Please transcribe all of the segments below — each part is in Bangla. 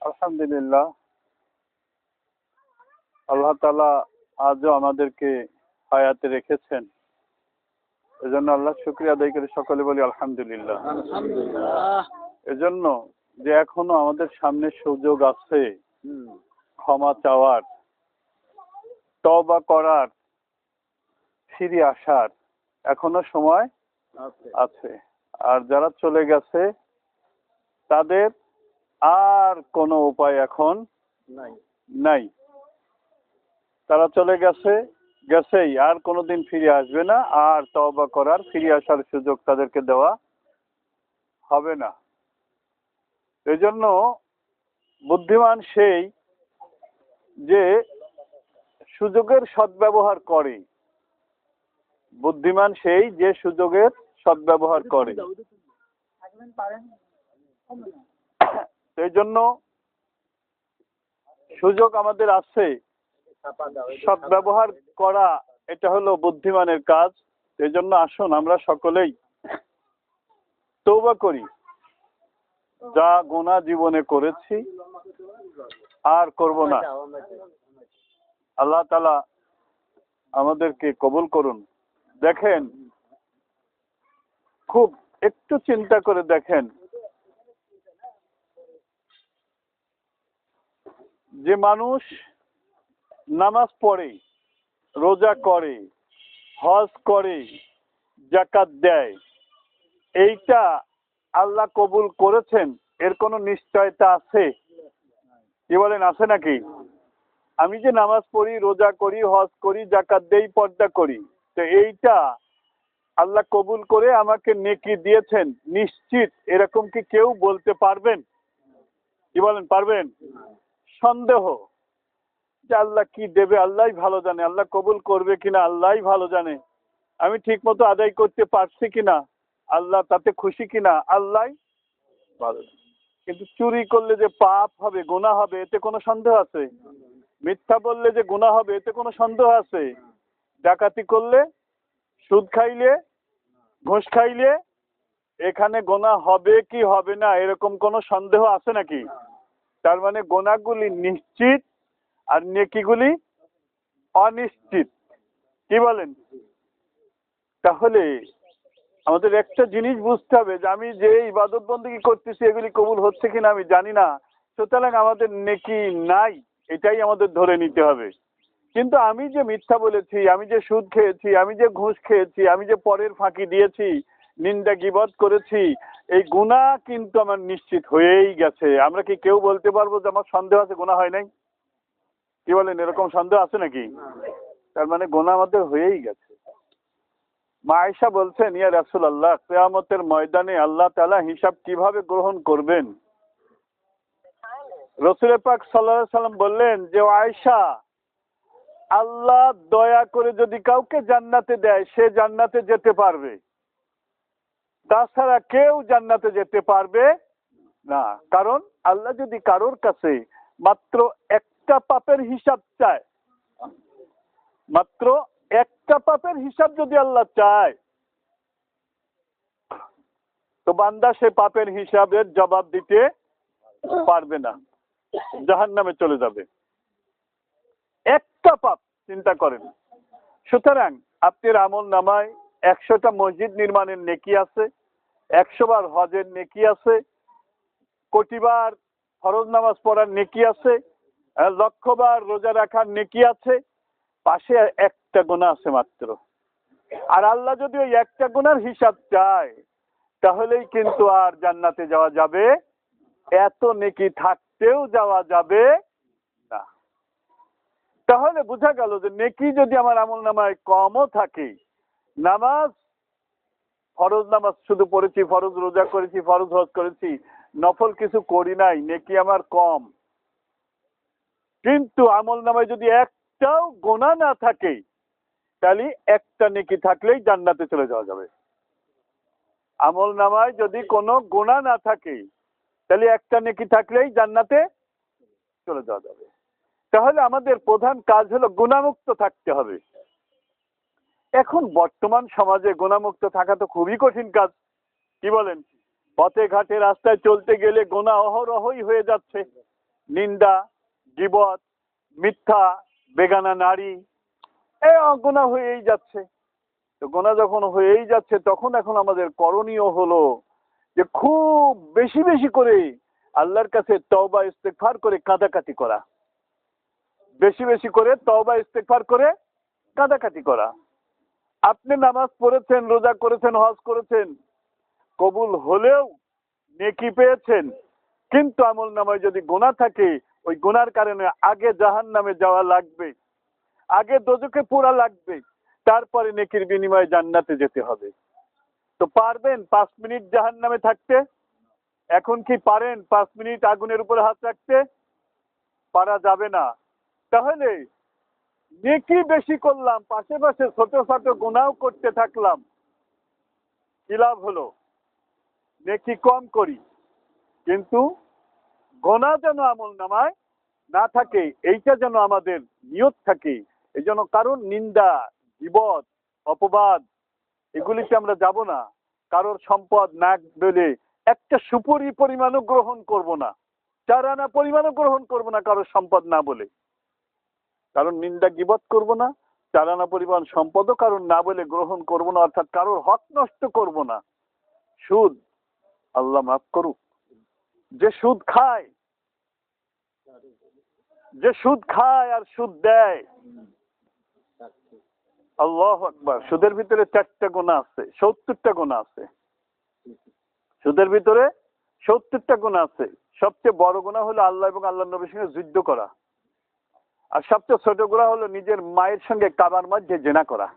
আলহামদুলিল্লাহ আল্লাহ তালা আজও আমাদেরকে হায়াতে রেখেছেন। এজন্য আল্লাহ শুক্রিয়া আদায় করে সকলে বলি আলহামদুলিল্লাহ। আলহামদুলিল্লাহ। এজন্য যে এখনও আমাদের সামনে সুযোগ আছে ক্ষমা চাওয়ার তবা করার ফিরে আসার এখনও সময় আছে। আর যারা চলে গেছে তাদের আর কোনো উপায় এখন নাই। নাই। তারা চলে গেছে গেছেই আর কোনোদিন ফিরে আসবে না আর তওবা করার ফিরে আসার সুযোগ তাদেরকে দেওয়া হবে না। এই জন্য বুদ্ধিমান সেই যে সুযোগের সদ্ব্যবহার করে বুদ্ধিমান সেই যে সুযোগের সদ্ব্যবহার করে। সেই জন্য সুযোগ আমাদের আছে। সদ্ব্যবহার করা, এটা হলো বুদ্ধিমানের কাজ। সেই জন্য আসুন, আমরা সকলেই তৌবা করি। যা গোনা জীবনে করেছি, আর করব না। আল্লাহ তালা আমাদেরকে কবুল করুন। দেখেন, খুব একটু চিন্তা করে দেখেন। যে মানুষ নামাজ পড়ে, রোজা করে, হজ করে জাকাত দেয়, এইটা আল্লাহ কবুল করেছেন, এর কোনো নিশ্চয়তা আছে? কি বলেন, আছে নাকি? আমি যে নামাজ পড়ি, রোজা করি, হজ করি জাকাত দেই, পর্দা করি তো এইটা আল্লাহ কবুল করে আমাকে নেকি দিয়েছেন। নিশ্চিত এরকম কি কেউ বলতে পারবেন? কি বলেন, পারবেন? সন্দেহ যে আল্লাহ কি দেবে আল্লাহ ভালো জানে। আল্লাহ কবুল করবে কিনা আল্লাহ ভালো জানে। আমি ঠিক মতো আদায় করতে পারছি কিনা, আল্লাহ তাতে খুশি কিনা আল্লাহ ভালো। কিন্তু চুরি করলে যে পাপ হবে গোনা হবে, এতে কোনো সন্দেহ আছে? মিথ্যা বললে যে গুনাহ হবে, এতে কোনো সন্দেহ আছে? ডাকাতি করলে, সুদ খাইলে, ঘুষ খাইলে, এখানে গোনা হবে কি হবে না, এরকম কোনো সন্দেহ আছে নাকি? তার মানে গোনাগুলি নিশ্চিত আর নেকিগুলি অনিশ্চিত। কি বলেন? তাহলে আমাদের একটা জিনিস বুঝতে হবে যে আমি যে ইবাদত বন্দী করতেছি, এগুলি কবুল হচ্ছে কিনা আমি জানি না। সুতরাং আমাদের নেকি নাই, এটাই আমাদের ধরে নিতে হবে। কিন্তু আমি যে মিথ্যা বলেছি, আমি যে সুদ খেয়েছি, আমি যে ঘুষ খেয়েছি, আমি যে পরের ফাঁকি দিয়েছি, নিন্দা গিবত করেছি, এই গুণা কিন্তু আমার নিশ্চিত হয়েই গেছে। আমরা কি কেউ বলতে পারব যে আমার সন্দেহ আছে? গুণা হয় নাই? কি বলেন, এরকম সন্দেহ আছে নাকি? তার মানে গোনা আমাদের হয়েই গেছে। মা আয়েশা বলছেন, ইয়া রাসুল আল্লাহ কেয়ামতের ময়দানে আল্লাহ তালা হিসাব কীভাবে গ্রহণ করবেন? রসুল পাক সাল্লাহ সাল্লাম বললেন যে, ও আয়েশা আল্লাহ দয়া করে যদি কাউকে জান্নাতে দেয়, সে জান্নাতে যেতে পারবে। তাছাড়া কেউ জান্নাতে যেতে পারবে না। কারণ আল্লাহ যদি কারোর কাছে মাত্র একটা পাপের হিসাব চায়, মাত্র একটা পাপের হিসাব যদি আল্লাহ চায়, তো বান্দা সে পাপের হিসাবের জবাব দিতে পারবে না। জাহান নামে চলে যাবে। একটা পাপ চিন্তা করেন। সুতরাং আপনার আমল নামায় একশোটা মসজিদ নির্মাণের নেকি আছে একশো বার হজের নেকি আছে, কোটিবার ফরজ নামাজ পড়ার নেকি আছে লক্ষবার রোজা রাখার নেকি আছে, পাশে একটা গোনা আছে মাত্র। আর আল্লাহ যদি ওই একটা গোনার হিসাব চায়, তাহলেই কিন্তু আর জান্নাতে যাওয়া যাবে, এত নেকি থাকতেও যাওয়া যাবে তাহলে বোঝা গেল যে নেকি যদি আমার আমল নামায় কমও থাকে, নামাজ ফরজ নামাজ শুধু পড়েছি, ফরজ রোজা করেছি, ফরজ হজ করেছি, নফল কিছু করি নাই, নেকি আমার কম। কিন্তু আমল নামায় যদি একটাও গোনা না থাকে, তাহলে একটা নেকি থাকলেই জান্নাতে চলে যাওয়া যাবে। আমল নামায় যদি কোনো গোনা না থাকে, তাহলে একটা নেকি থাকলেই জান্নাতে চলে যাওয়া যাবে। তাহলে আমাদের প্রধান কাজ হলো গুণামুক্ত থাকতে হবে। এখন বর্তমান সমাজে গোনামুক্ত থাকা তো খুবই কঠিন কাজ, কি বলেন? পথে ঘাটে রাস্তায় চলতে গেলে গোনা অহরহই হয়ে যাচ্ছে। নিন্দা, গিবত, মিথ্যা, বেগানা নারী, এ গোনা হয়েই যাচ্ছে। তো গোনা যখন হয়েই যাচ্ছে, তখন এখন আমাদের করণীয় হলো যে খুব বেশি বেশি করে আল্লাহর কাছে তওবা, ইস্তেগফার করে কাঁদাকাটি করা। বেশি বেশি করে তওবা ইস্তেগফার করে কাঁদাকাটি করা। আপনি নামাজ পড়েছেন, রোজা করেছেন, হজ করেছেন, কবুল হলেও নেকি পেয়েছেন। কিন্তু আমল নামায় যদি গোনা থাকে, ওই গোনার কারণে আগে জাহান নামে যাওয়া লাগবে, আগে দোজকে পোড়া লাগবে, তারপরে নেকির বিনিময়ে জান্নাতে যেতে হবে। তো পারবেন পাঁচ মিনিট জাহান নামে থাকতে? এখন কি পারেন পাঁচ মিনিট আগুনের উপরে হাত রাখতে? পারা যাবে না। তাহলে নেকি বেশি করলাম, পাশে পাশে ছোট ছোট গুণাও করতে থাকলাম। কি লাভ হলো? নেকি কম করি। কিন্তু গোনা যেন আমল নামায়, না থাকে, এইটা যেন আমাদের নিয়ত থাকে। এই জন্য কারণ নিন্দা বিপদ অপবাদ, এগুলিতে আমরা যাব না। কারোর সম্পদ, নাক, বেলে একটা সুপরি পরিমাণও গ্রহণ করব না। চার আনা পরিমাণও গ্রহণ করব না কারোর সম্পদ না বলে। কারণ নিন্দা গিবত করব না, চালানা পরিমাণ সম্পদও কারণ না বলে গ্রহণ করব না, অর্থাৎ কারোর হক নষ্ট করব না। সুদ, আল্লাহ মাফ করুক। যে সুদ খায়, যে সুদ খায় আর সুদ দেয়, আল্লাহ আকবার। সুদের ভিতরে চারটা গোনা আছে, সত্তরটা গোনা আছে। সুদের ভিতরে সত্তরটা গোনা আছে। সবচেয়ে বড় গোনা হলো আল্লাহ এবং আল্লাহ নবীর সঙ্গে যুদ্ধ করা। আর সবচেয়ে ছোট গোনা হলো নিজের মায়ের সঙ্গে কাবার মধ্যে জেনা করা।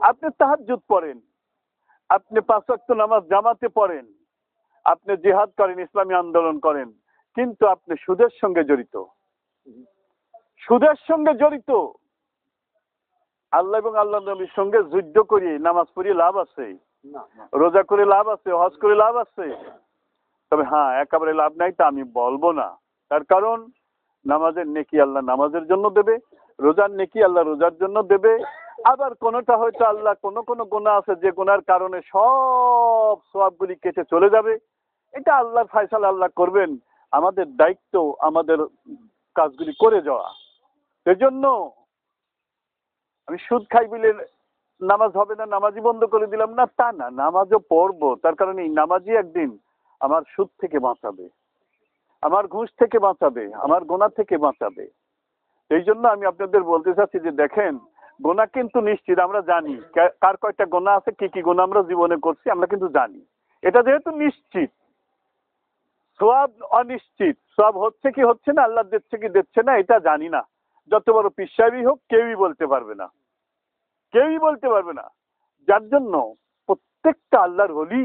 আপনি তাহাজ্জুদ পড়েন। আপনি পাঁচ ওয়াক্ত নামাজ জামাতে পড়েন। আপনি জিহাদ করেন ইসলামী আন্দোলন করেন। কিন্তু আপনি সুদের সঙ্গে জড়িত। সুদের সঙ্গে জড়িত। আল্লাহ এবং আল্লাহ নবীর সঙ্গে যুদ্ধ করিয়ে নামাজ পড়িয়ে লাভ আছে। রোজা করে লাভ আছে হজ করে লাভ আছে। তবে হ্যাঁ একেবারে লাভ নাই তা আমি বলব না। তার কারণ নামাজের নেকি আল্লাহ নামাজের জন্য দেবে, রোজার নেকি আল্লাহ রোজার জন্য দেবে। আবার কোনোটা হয়তো আল্লাহ কোনো কোনো গোনা আছে, যে গোনার কারণে সব সবগুলি কেটে চলে যাবে। এটা আল্লাহর ফায়সাল আল্লাহ করবেন। আমাদের দায়িত্ব, আমাদের কাজগুলি করে যাওয়া। সেজন্য আমি সুদ খাই বলে নামাজ হবে না, নামাজই বন্ধ করে দিলাম না, তা না, নামাজও পড়ব। তার কারণে এই নামাজই একদিন আমার সুদ থেকে বাঁচাবে। আমার ঘুষ থেকে বাঁচাবে, আমার গোনা থেকে বাঁচাবে। এই জন্য আমি আপনাদের বলতে চাচ্ছি যে দেখেন, গোনা কিন্তু নিশ্চিত, আমরা জানি। কার কয়টা গোনা আছে, কি কি গোনা আমরা জীবনে করছি, আমরা কিন্তু জানি। এটা যেহেতু নিশ্চিত সব অনিশ্চিত সব হচ্ছে কি হচ্ছে না, আল্লাহ দিচ্ছে কি দিচ্ছে না, এটা জানি না। যত বড় পিসাবই হোক, কেউই বলতে পারবে না। কেউই বলতে পারবে না। যার জন্য প্রত্যেকটা আল্লাহর হলি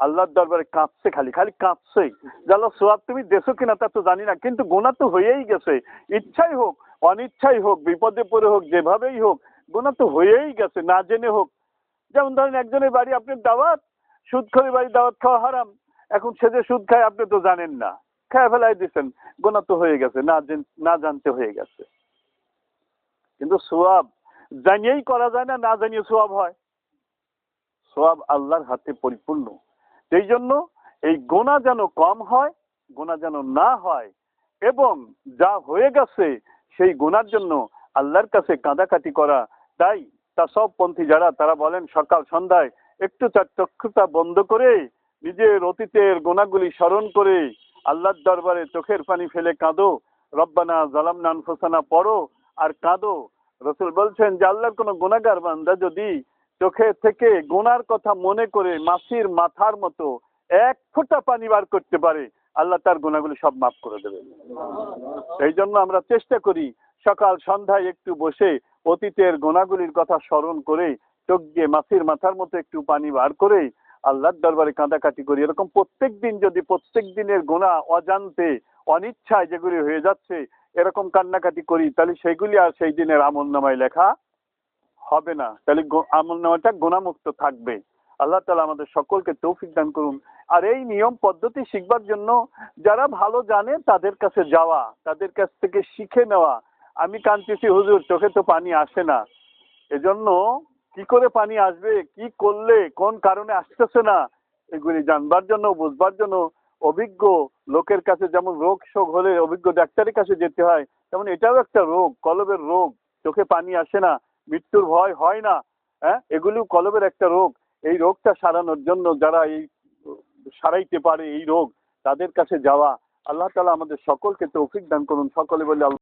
আল্লাহর দরবারে কাঁদছে খালি খালি কাঁদছে জানো সোয়াব তুমি দেশো কিনা তা তো জানি না, কিন্তু গোনা তো হয়েই গেছে। ইচ্ছাই হোক, অনিচ্ছাই হোক, বিপদে পড়ে হোক, যেভাবেই হোক গোনা তো হয়েই গেছে, না জেনে হোক। যেমন ধরেন একজনের বাড়ি আপনার দাওয়াত সুদ করে বাড়ি দাওয়াত খাওয়া হারাম। এখন সে যে সুদ খায়, আপনি তো জানেন না। খেয়ে ফেলাই দিচ্ছেন গোনা তো হয়ে গেছে, না না জানতে হয়ে গেছে। কিন্তু সোয়াব, জানিয়েই করা যায় না না জানিয়ে সোয়াব হয়। সোয়াব আল্লাহর হাতে পরিপূর্ণ। সেই জন্য এই গোনা যেন কম হয়, গোনা যেন না হয়, এবং যা হয়ে গেছে সেই গোনার জন্য আল্লাহর কাছে কাঁদাকাটি করা, তাই তা সব পন্থী যারা, তারা বলেন সকাল সন্ধ্যায় একটু তার চক্ষুটা বন্ধ করে নিজের অতীতের গোনাগুলি স্মরণ করে আল্লাহর দরবারে চোখের পানি ফেলে কাঁদো, রব্বানা জালামনা ফোসানা পড়ো আর কাঁদো। রসুল বলছেন যে, আল্লাহর কোনো গুণাগার বান্দা যদি চোখে থেকে গোনার কথা মনে করে মাসির মাথার মতো এক ফোঁটা পানি বার করতে পারে, আল্লাহ তার গুণাগুলি সব মাফ করে দেবে এই জন্য আমরা চেষ্টা করি সকাল সন্ধ্যায় একটু বসে অতীতের গোনাগুলির কথা স্মরণ করে চোখ দিয়ে মাসির মাথার মতো একটু পানি বার করে আল্লাহর দরবারে কাঁদাকাটি করি। এরকম প্রত্যেক দিন যদি প্রত্যেক দিনের গোনা অজান্তে, অনিচ্ছায় যেগুলি হয়ে যাচ্ছে, এরকম কান্নাকাটি করি, তাহলে সেগুলি আর সেই দিনের আমল নামায় লেখা হবে না। তাহলে আমল নেওয়াটা গোনামুক্ত থাকবে। আল্লাহ তালা আমাদের সকলকে তৌফিক দান করুন। আর এই নিয়ম পদ্ধতি শিখবার জন্য যারা ভালো জানে তাদের কাছে যাওয়া, তাদের কাছ থেকে শিখে নেওয়া। আমি কাঁদতেছি, হুজুর, চোখে তো পানি আসে না। এজন্য কি করে পানি আসবে, কি করলে, কোন কারণে আসতেছে না, এগুলি জানবার জন্য, বুঝবার জন্য অভিজ্ঞ লোকের কাছে যেমন রোগ শোক হলে অভিজ্ঞ ডাক্তারের কাছে যেতে হয়, তেমন এটাও একটা রোগ, কলবের রোগ। চোখে পানি আসে না। মৃত্যুর ভয় হয় না হ্যাঁ? এগুলো কলবের একটা রোগ। এই রোগটা সারানোর জন্য যারা এই সারাইতে পারে এই রোগ, তাদের কাছে যাওয়া। আল্লাহ তালা আমাদের সকলকে তৌফিক দান করুন। সকলে বলে